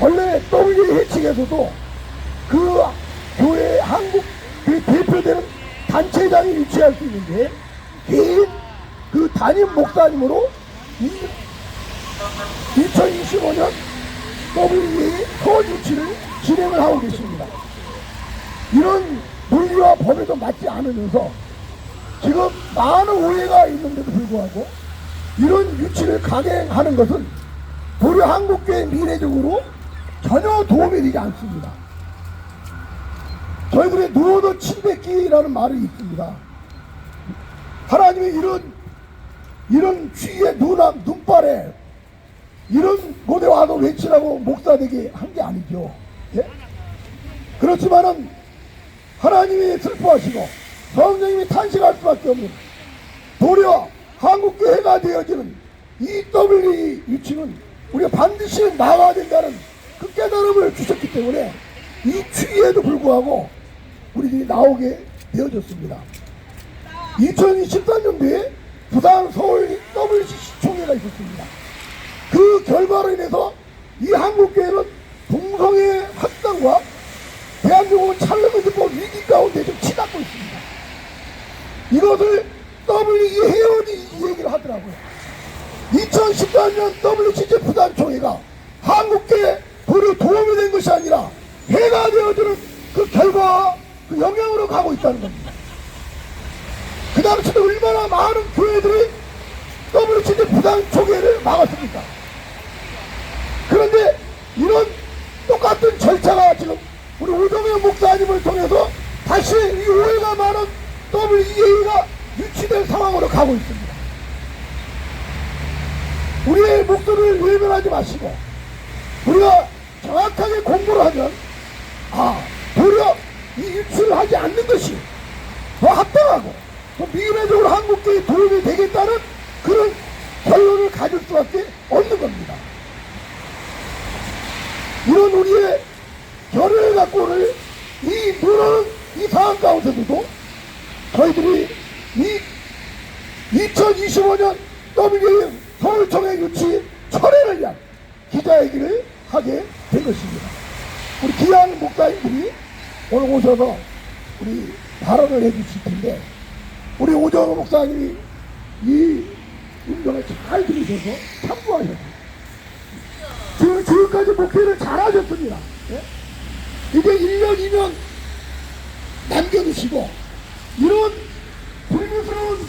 원래 WA 측에서도 그 교회 한국 그 대표되는 단체장이 유치할 수 있는데 개인 그 담임 목사님으로 2025년 WA 서울 유치를 진행을 하고 계십니다. 이런 논리와 법에도 맞지 않으면서 지금 많은 오해가 있는데도 불구하고 이런 유치를 강행하는 것은 도리 한국교회 미래적으로 전혀 도움이 되지 않습니다. 저희들의 누워도 침뱉기라는 말이 있습니다. 하나님의 이런 이런 귀의 눈앞 눈발에 이런 곳에 와서 외치라고 목사 되게 한 게 아니죠. 예? 그렇지만은 하나님이 슬퍼하시고 성령님이 탄식할 수밖에 없는 도리어 한국교회가 되어지는 이 WE 유치는 우리가 반드시 나가야 된다는 그 깨달음을 주셨기 때문에 이 추위에도 불구하고 우리들이 나오게 되어졌습니다. 2023년도에 부산 서울 WCC 총회가 있었습니다. 그 결과로 인해서 이 한국교회는 동성애 확산과 대한민국은 찰나건드법 위기 가운데 좀 치닫고 있습니다. 이것을 WE 회원이 이 얘기를 하더라고요. 2014년 WCC 부산총회가 한국계 도리 도움이 된 것이 아니라 되어주는 그 결과 그 영향으로 가고 있다는 겁니다. 그 당시에 얼마나 많은 교회들이 WCC 부산총회를 막았습니까? 그런데 이런 똑같은 절차가 지금 우리 오정현 목사님을 통해서 다시 이 오해가 많은 WEA가 유치될 상황으로 가고 있습니다. 우리의 목소리를 외면하지 마시고 우리가 정확하게 공부를 하면 아 도리어 이 유치를 하지 않는 것이 더 합당하고 더 미래적으로 한국계에 도움이 되겠다는 그런 결론을 가질 수밖에 없는 겁니다. 이런 우리의 결을 갖고 오늘 이 누르는 이 상황 가운데서도 저희들이 이 2025년 WA 서울총회 유치 철회를 위한 기자회견을 하게 된 것입니다. 우리 귀한 목사님들이 오늘 오셔서 우리 발언을 해주실 텐데 우리 오정호 목사님이 이 운동을 잘 들으셔서 참고하셨습니다. 지금, 지금까지 목회를 잘 하셨습니다. 예? 이제 1년, 2년 남겨두시고, 이런 불미스러운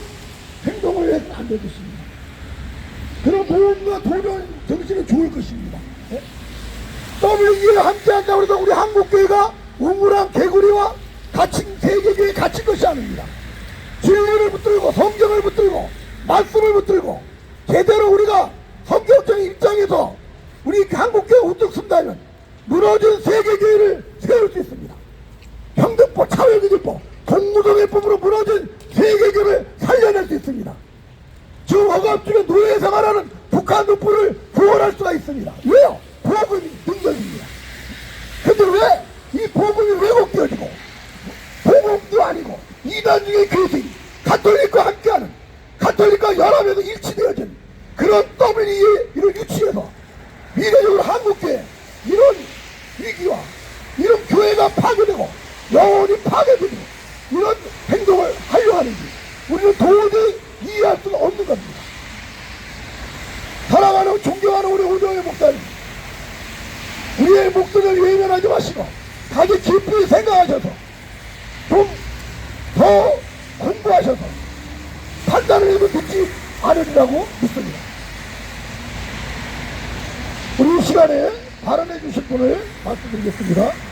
행동을 해서 안 되겠습니다. 그런 도움과 도전 정신은 좋을 것입니다. 예? WE를 함께 한다고 해서 우리 한국교회가 우물한 개구리와 갇힌 세계교에 갇힌 것이 아닙니다. 진리를 붙들고 성경을 붙들고 말씀을 붙들고 제대로 우리가 성격적인 입장에서 우리 한국교회 우뚝 쓴다면 무너진 세계교회를 세울 수 있습니다. 평등법, 차별기준법, 동무정해법으로 무너진 세계교회를 살려낼 수 있습니다. 허가업 중에 노예 생활하는 북한 노포를 구원할 수가 있습니다. 왜요? 근데 왜이 보험이 왜곡되어지고 보험도 아니고 이단 중의 교수인 가톨릭과 함께하는 가톨릭과 연합에서 일치되어진 그런 더블이 이런 유치해서 미래적으로 한국교회 이런 위기와 이런 교회가 파괴되고 영혼이 파괴되고 이런 행동을 하려 하는지 우리는 도저히 이해할 수가 없는 겁니다. 사랑하는 존경하는 우리 오정의 목사님 우리의 목소리를 외면하지 마시고 아주 깊이 생각하셔서 좀 더 공부하셔서 판단을 해도 듣지 않으리라고 믿습니다. 우리 이 시간에 발언해 주실 분을 말씀드리겠습니다.